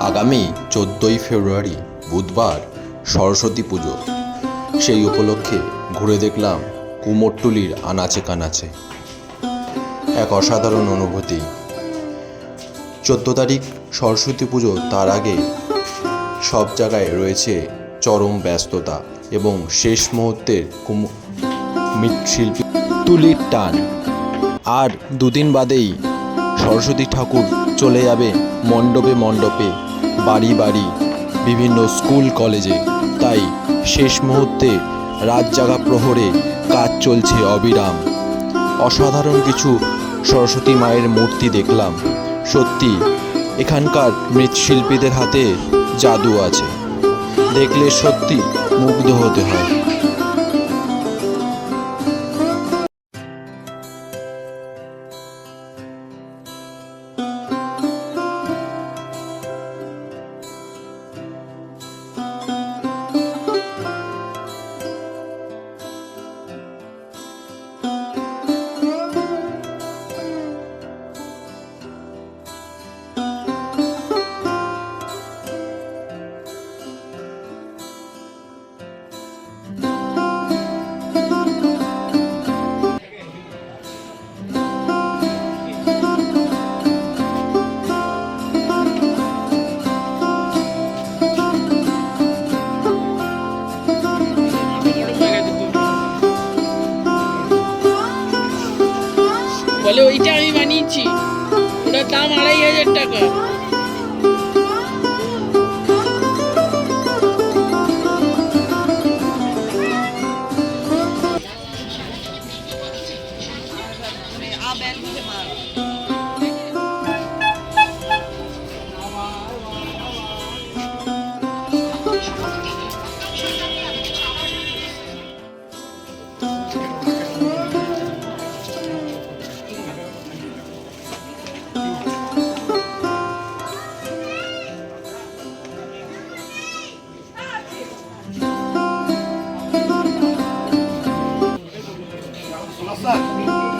আগামী চোদ্দোই ফেব্রুয়ারি বুধবার সরস্বতী পুজো। সেই উপলক্ষে ঘুরে দেখলাম কুমোরটুলির আনাচে কানাচে। এক অসাধারণ অনুভূতি। চোদ্দ তারিখ সরস্বতী পুজো তার আগে সব জায়গায় রয়েছে চরম ব্যস্ততা এবং শেষ মুহূর্তের মৃৎশিল্পী তুলির টান। আর দুদিন বাদেই সরস্বতী ঠাকুর চলে যাবে মণ্ডপে মণ্ডপে, বাড়ি বাড়ি, বিভিন্ন স্কুল কলেজে। তাই শেষ মুহূর্তে রাত জাগা প্রহরে কাজ চলছে অবিরাম। অসাধারণ কিছু সরস্বতী মায়ের মূর্তি দেখলাম। সত্যি, এখানকার মৃৎশিল্পীদের হাতে জাদু আছে। দেখলে সত্যি মুগ্ধ হতে হয়। ওইটা আমি বানিয়েছি। ওটার দাম আড়াই হাজার টাকা। 啊